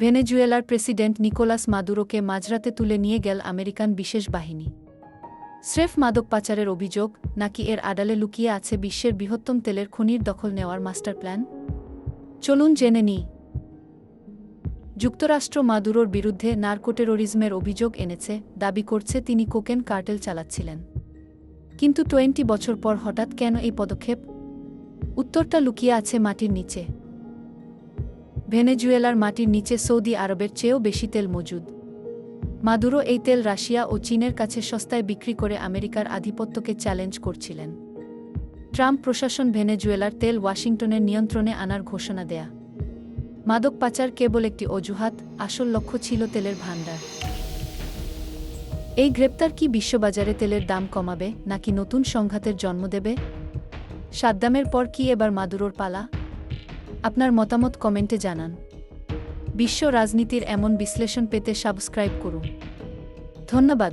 ভেনেজুয়েলার president Nicolas মাদুরোকে মাঝরাতে তুলে নিয়ে গেল আমেরিকান বিশেষ বাহিনী। স্রেফ মাদক পাচারের অভিযোগ নাকি এর আড়ালে লুকিয়ে আছে বিশ্বের বৃহত্তম তেলের খনির দখল নেওয়ার মাস্টার প্ল্যান? চলুন জেনে নিই। যুক্তরাষ্ট্র মাদুরোর বিরুদ্ধে নার্কোটেরোরিজমের অভিযোগ এনেছে, দাবি করছে তিনি কোকেন কার্টেল চালাচ্ছিলেন। কিন্তু টোয়েন্টি বছর পর হঠাৎ কেন এই পদক্ষেপ? উত্তরটা লুকিয়ে আছে মাটির নিচে। ভেনেজুয়েলার মাটির নিচে সৌদি আরবের চেয়েও বেশি তেল মজুদ। মাদুরো এই তেল রাশিয়া ও চীনের কাছে সস্তায় বিক্রি করে আমেরিকার আধিপত্যকে চ্যালেঞ্জ করছিলেন। ট্রাম্প প্রশাসন ভেনেজুয়েলার তেল ওয়াশিংটনের নিয়ন্ত্রণে আনার ঘোষণা দেয়া। মাদক পাচার কেবল একটি অজুহাত, আসল লক্ষ্য ছিল তেলের ভাণ্ডার। এই গ্রেপ্তার কি বিশ্ববাজারে তেলের দাম কমাবে, নাকি নতুন সংঘাতের জন্ম দেবে? সাদ্দামের পর কি এবার মাদুরোর পালা? আপনার মতামত কমেন্টে জানান। বিশ্ব রাজনীতির এমন বিশ্লেষণ পেতে সাবস্ক্রাইব করুন। ধন্যবাদ।